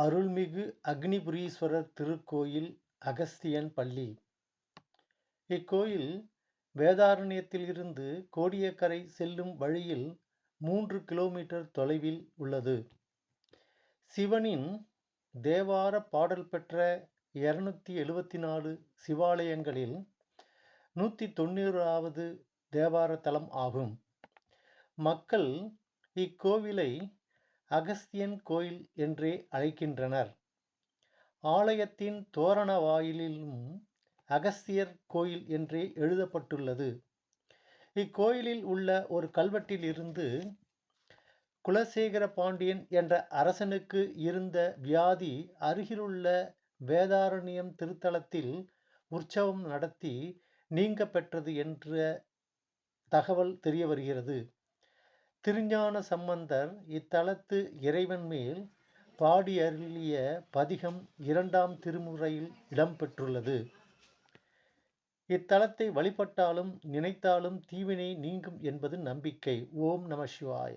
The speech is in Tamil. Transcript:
அருள்மிகு அக்னிபுரீஸ்வரர் திருக்கோயில் அகஸ்தியன் பள்ளி. இக்கோயில் வேதாரண்யத்திலிருந்து கோடியக்கரை செல்லும் வழியில் மூன்று கிலோமீட்டர் தொலைவில் உள்ளது. சிவனின் தேவார பாடல் பெற்ற இருநூத்தி எழுபத்தி நாலு சிவாலயங்களில் நூற்றி தொண்ணூறாவது தேவார தலம் ஆகும். மக்கள் இக்கோவிலை அகஸ்தியன் கோயில் என்றே அழைக்கின்றனர். ஆலயத்தின் தோரண வாயிலிலும் அகஸ்தியர் கோயில் என்றே எழுதப்பட்டுள்ளது. இக்கோயிலில் உள்ள ஒரு கல்வெட்டில் இருந்து குலசேகர பாண்டியன் என்ற அரசனுக்கு இருந்த வியாதி அருகிலுள்ள வேதாரண்யம் திருத்தலத்தில் உற்சவம் நடத்தி நீங்க பெற்றது என்ற தகவல் தெரிய வருகிறது. திருஞான சம்பந்தர் இத்தலத்து இறைவன் மேல் பாடி அருளிய பதிகம் இரண்டாம் திருமுறையில் இடம்பெற்றுள்ளது. இத்தலத்தை வழிபட்டாலும் நினைத்தாலும் தீவினை நீங்கும் என்பது நம்பிக்கை. ஓம் நம சிவாய.